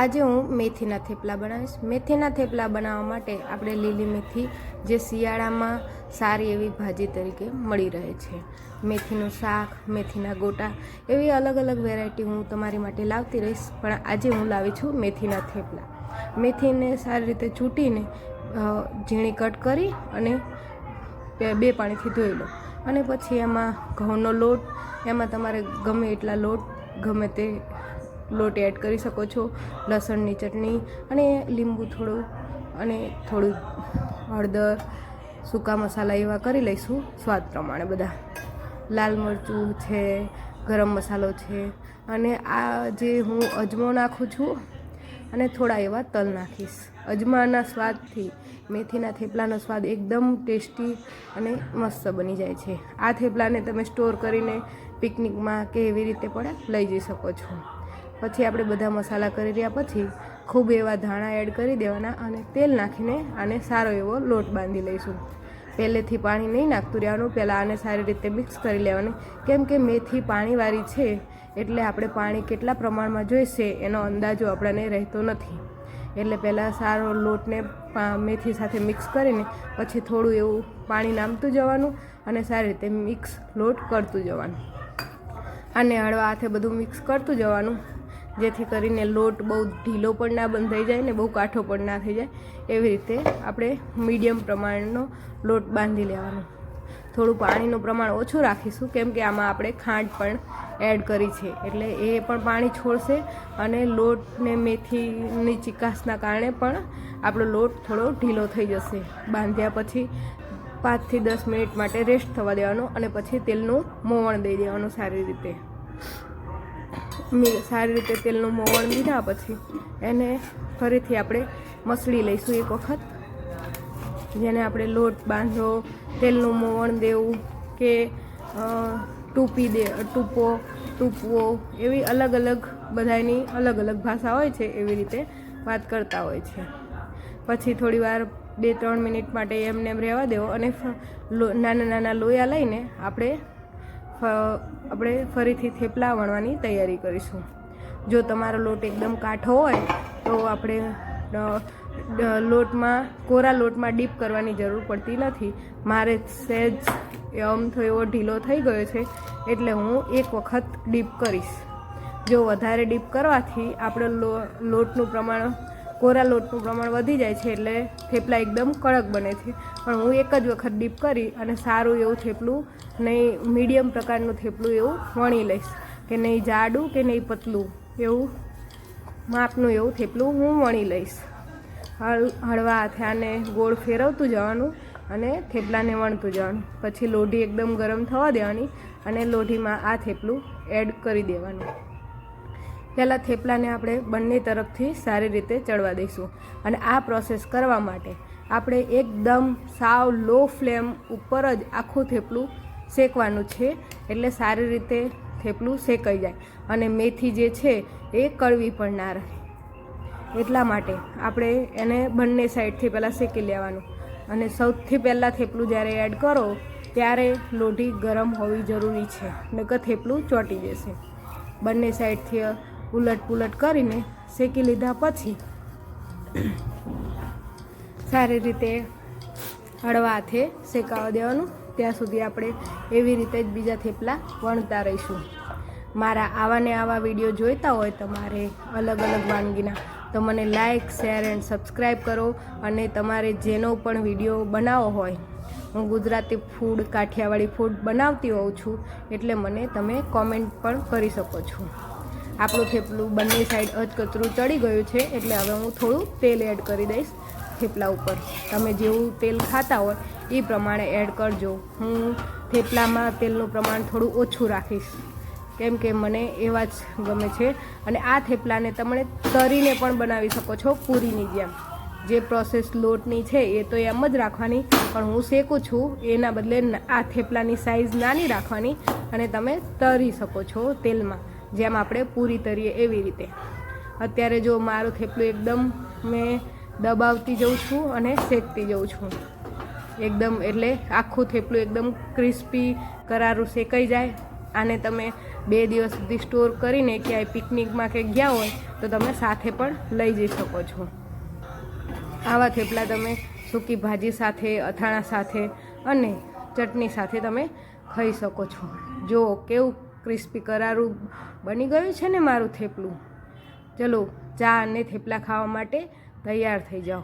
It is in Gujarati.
આજે હું મેથીના થેપલા બનાવીશ. મેથીના થેપલા બનાવવા માટે આપણે લીલી મેથી જે શિયાળામાં સારી એવી ભાજી તરીકે મળી રહે છે. મેથીનું શાક, મેથીના ગોટા એવી અલગ અલગ વેરાયટી હું તમારી માટે લાવતી રહીશ. પણ આજે હું લાવી છું મેથીના થેપલા. મેથીને સારી રીતે ચૂંટીને ઝીણી કટ કરી અને બે પાણીથી ધોઈ લો. અને પછી એમાં ઘઉંનો લોટ, એમાં તમારે ગમે એટલા લોટ, ગમે તે લોટ એડ કરી શકો છો, લસણની ચટણી અને લીંબુ થોડું અને થોડું હળદર, સૂકા મસાલા એવા કરી લઈશું સ્વાદ પ્રમાણે બધા. લાલ મરચું છે, ગરમ મસાલો છે અને આ જે હું અજમો નાખું છું અને થોડા એવા તલ નાખીશ. અજમાના સ્વાદથી, મેથીના થેપલાનો સ્વાદ એકદમ ટેસ્ટી અને મસ્ત બની જાય છે. આ થેપલાને તમે સ્ટોર કરીને પિકનિકમાં કે એવી રીતે પણ લઈ જઈ શકો છો. પછી આપણે બધા મસાલા કરી રહ્યા પછી ખૂબ એવા ધાણા એડ કરી દેવાના અને તેલ નાખીને આને સારો એવો લોટ બાંધી લઈશું. પહેલેથી પાણી નહીં નાખતું રહેવાનું, પહેલાં આને સારી રીતે મિક્સ કરી લેવાનું. કેમ કે મેથી પાણીવાળી છે, એટલે આપણે પાણી કેટલા પ્રમાણમાં જોઈશે એનો અંદાજો આપણને રહેતો નથી. એટલે પહેલાં સારો લોટને મેથી સાથે મિક્સ કરીને પછી થોડું એવું પાણી નામતું જવાનું અને સારી રીતે મિક્સ લોટ કરતું જવાનું. અને હળવા હાથે બધું મિક્સ કરતું જવાનું. જેથી કરીને લોટ બહુ ઢીલો પણ ના બંધાઈ જાય ને બહુ કાઠો પણ ના થઈ જાય, એવી રીતે આપણે મીડિયમ પ્રમાણનો લોટ બાંધી લેવાનો. થોડું પાણીનું પ્રમાણ ઓછું રાખીશું, કેમ કે આમાં આપણે ખાંડ પણ એડ કરી છે, એટલે એ પણ પાણી છોડશે અને લોટને મેથીની ચિકાસના કારણે પણ આપણો લોટ થોડો ઢીલો થઈ જશે. બાંધ્યા પછી પાંચથી દસ મિનિટ માટે રેસ્ટ થવા દેવાનો અને પછી તેલનું મોવણ દઈ દેવાનું સારી રીતે. મી- સારી રીતે તેલનું મોવણ દીધા પછી એને ફરીથી આપણે મસળી લઈશું એક વખત. જેને આપણે લોટ બાંધો, તેલનું મોવણ દેવું કે ટૂપી દે, ટૂપો, ટૂપવો એવી અલગ અલગ બધાની અલગ અલગ ભાષા હોય છે એવી રીતે વાત કરતા હોય છે. પછી થોડી વાર બે ત્રણ મિનિટ માટે એમને એમ રહેવા દેવો અને નાના નાના લોયા લઈને આપણે આપણે ફરીથી થેપલા વણવાની તૈયારી કરીશું. જો તમારો લોટ એકદમ કાઠો હોય, તો આપણે લોટમાં, કોરા લોટમાં ડીપ કરવાની જરૂર પડતી નથી. મારે સહેજ અમથો એવો ઢીલો થઈ ગયો છે, એટલે હું એક વખત ડીપ કરીશ. જો વધારે ડીપ કરવાથી આપણો લોટનું પ્રમાણ કોરા લોટનું પ્રમાણ વધી જાય છે એટલે થેપલા એકદમ કડક બને છે. પણ હું એક જ વખત ડીપ કરી અને સારું એવું થેપલું નહીં મીડિયમ પ્રકારનું થેપલું એવું વણી લઈશ. કે નહીં જાડું કે નહીં પતલું, એવું માપનું એવું થેપલું હું વણી લઈશ. હળ, હળવા હાથે આને ગોળ ફેરવતું જવાનું અને થેપલાને વણતું જવાનું. પછી લોઢી એકદમ ગરમ થવા દેવાની અને લોઢીમાં આ થેપલું એડ કરી દેવાનું. પહેલાં થેપલાને આપણે બંને તરફથી સારી રીતે ચડવા દઈશું અને આ પ્રોસેસ કરવા માટે આપણે એકદમ સાવ લો ફ્લેમ ઉપર જ આખું થેપલું શેકવાનું છે, એટલે સારી રીતે થેપલું શેકાઈ જાય. અને મેથી જે છે, એ કડવી પણ ના રહે. એટલા માટે આપણે એને બંને સાઈડથી પહેલાં શેકી લેવાનું. અને સૌથી પહેલાં થેપલું જ્યારે એડ કરો, ત્યારે લોઢી ગરમ હોવી જરૂરી છે, નકર થેપલું ચોંટી જશે. બંને સાઈડથી ઉલટ પુલટ કરીને શેકી લીધા પછી સારી રીતે હળવા હાથે શેકાવા દેવાનું. ત્યાં સુધી આપણે એવી રીતે જ બીજા થેપલા વણતા રહીશું. મારા આવા ને આવા વીડિયો જોઈતા હોય તમારે અલગ અલગ વાનગીના. તો મને લાઇક શેર એન્ડ સબસ્ક્રાઈબ કરો અને તમારે જેનો પણ વીડિયો બનાવવો હોય, હું ગુજરાતી ફૂડ, કાઠિયાવાડી ફૂડ બનાવતી હોઉં છું, એટલે મને તમે કોમેન્ટ પણ કરી શકો છો. આપણું થેપલું બંને સાઈડ અધકચરું ચડી ગયું છે, એટલે હવે હું થોડું તેલ એડ કરી દઈશ થેપલા ઉપર. તમે જેવું તેલ ખાતા હોય, એ પ્રમાણે એડ કરજો. હું થેપલામાં તેલનું પ્રમાણ થોડું ઓછું રાખીશ. કેમ કે મને એવા જ ગમે છે. અને આ થેપલાને તમે તરીને પણ બનાવી શકો છો પૂરીની જેમ. જે પ્રોસેસ લોટની છે, એ તો એમ જ રાખવાની. પણ હું શેકું છું, એના બદલે આ થેપલાની સાઇઝ નાની રાખવાની અને તમે તરી શકો છો તેલમાં. જેમ આપણે પૂરી તરીએ એવી રીતે. અત્યારે જો મારું થેપલું એકદમ મેં દબાવતી જઉં છું અને શેકતી જઉં છું. એકદમ એટલે આખું થેપલું એકદમ ક્રિસ્પી, કરારું શેકાઈ જાય. આને તમે બે દિવસ સુધી સ્ટોર કરીને ક્યાંય પિકનિકમાં કે ગયા હોય, તો તમે સાથે પણ લઈ જઈ શકો છો. આવા થેપલા તમે સૂકી ભાજી સાથે, અથાણા સાથે અને ચટણી સાથે તમે ખાઈ શકો છો. જો કેવું ક્રિસ્પી કરારું બની ગયું છે ને મારું થેપલું? ચલો ચા અને થેપલા ખાવા માટે તૈયાર થઈ જાઓ.